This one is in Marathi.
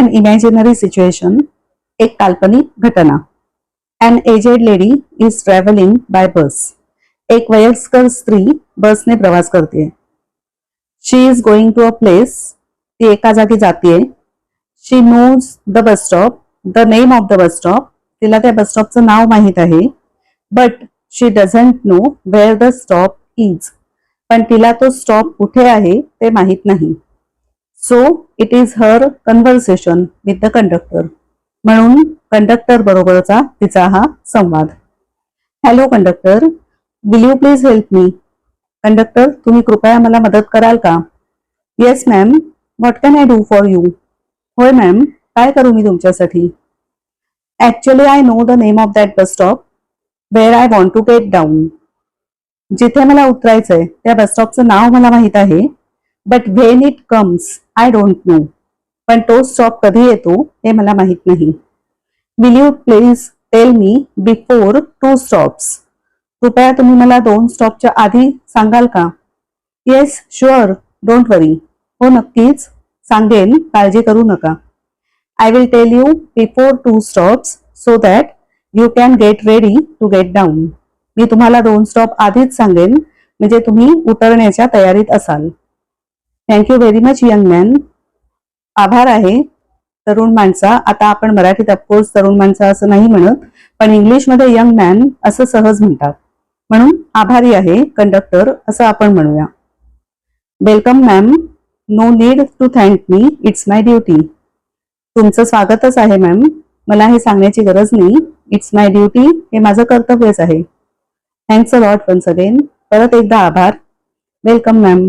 अन इमॅजिनरी सिच्युएशन एक काल्पनिक घटना an aged lady is travelling by bus एक वयस्कर स्त्री बसने प्रवास करते she is going to a place ती एका जागी जाते she knows the bus stop the name of the bus stop तिला त्या बस स्टॉपचं नाव माहीत आहे but she doesn't know where the stop is पण तिला तो स्टॉप कुठे आहे ते माहीत नाही so it is her conversation with the conductor म्हणून कंडक्टर बरोबरचा तिचा हा संवाद. Hello conductor will you please help me conductor तुम्ही कृपया मला मदत कराल का? Yes ma'am what can I do for you होय मॅम काय करू मी तुमच्यासाठी? Actually I know the name of that bus stop where I want to get down जिथे मला उतरायचंय त्या बस स्टॉपचं नाव मला माहीत आहे. But when it comes I don't know पण तो स्टॉप कधी येतो हे मला माहीत नाही. Will you please tell me before two stops कृपया तुम्ही मला दोन स्टॉपच्या आधी सांगाल का? येस शुअर डोंट वरी हो नक्कीच. सांगेन. काळजी करू नका. I will tell you before two stops so that you can get ready to get down मी तुम्हाला दोन स्टॉप आधीच सांगेन. म्हणजे तुम्ही उतरण्याच्या तयारीत असाल. Thank you very much young man आभार आहे तरुण माणसा. आता आपण मराठीत अफकोर्स तरुण माणसा असं नाही म्हणत पण इंग्लिशमध्ये यंग मॅन असं सहज म्हणतात. म्हणून आभारी आहे कंडक्टर असं आपण म्हणूया. Welcome ma'am no need to thank me it's my duty तुमचं स्वागतच आहे मॅम मला हे सांगण्याची गरज नाही. इट्स माय ड्युटी हे माझं कर्तव्यच आहे. Thanks a lot once again परत एकदा आभार. Welcome ma'am